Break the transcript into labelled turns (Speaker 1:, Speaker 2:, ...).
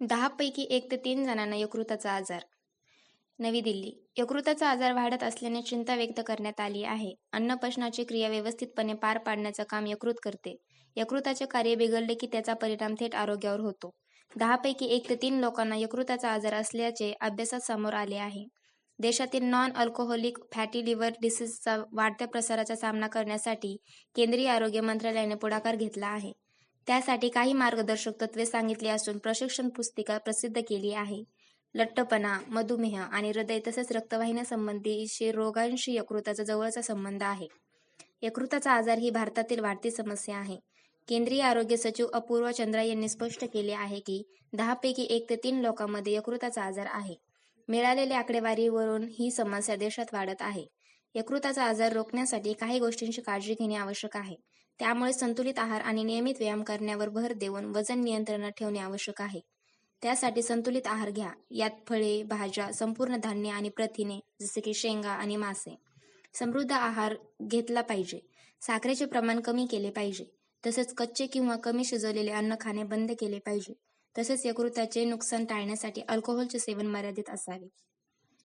Speaker 1: दहापैकी एक ते तीन जणांना यकृताचा आजार. नवी दिल्ली. यकृताचा आजार वाढत असल्याने चिंता व्यक्त करण्यात आली आहे. अन्नपचनाची क्रिया व्यवस्थितपणे पार पाडण्याचं काम यकृत करते. यकृताचे कार्य बिघडले की त्याचा परिणाम थेट आरोग्यावर होतो. दहापैकी एक ते तीन लोकांना यकृताचा आजार असल्याचे अभ्यासात समोर आले आहे. देशातील नॉन अल्कोहोलिक फॅटी लिव्हर डिसीजचा वाढत्या प्रसाराचा सामना करण्यासाठी केंद्रीय आरोग्य मंत्रालयाने पुढाकार घेतला आहे. त्यासाठी काही मार्गदर्शक तत्वे सांगितली असून प्रशिक्षण पुस्तिका प्रसिद्ध केली आहे. लठ्ठपणा मधुमेह आणि हृदय तसेच रक्तवाहिन्यासंबंधीशी रोगांशी यकृताचा जवळचा संबंध आहे. यकृताचा आजार ही भारतातील वाढती समस्या आहे. केंद्रीय आरोग्य सचिव अपूर्व चंद्रा यांनी स्पष्ट केले आहे की दहापैकी एक ते तीन लोकांमध्ये यकृताचा आजार आहे. मिळालेल्या आकडेवारीवरून ही समस्या देशात वाढत आहे. यकृताचा आजार रोखण्यासाठी काही गोष्टींची काळजी घेणे आवश्यक आहे. त्यामुळे संतुलित आहार आणि नियमित व्यायाम करण्यावर भर देऊन वजन नियंत्रणात ठेवणे आवश्यक आहे. त्यासाठी संतुलित आहार घ्या. यात फळे भाज्या संपूर्ण धान्य आणि प्रथिने जसे की शेंगा आणि मासे. समृद्ध आहार घेतला पाहिजे. साखरेचे प्रमाण कमी केले पाहिजे. तसेच कच्चे किंवा कमी शिजवलेले अन्न खाणे बंद केले पाहिजे. तसेच यकृताचे नुकसान टाळण्यासाठी अल्कोहोलचे सेवन मर्यादित असावे.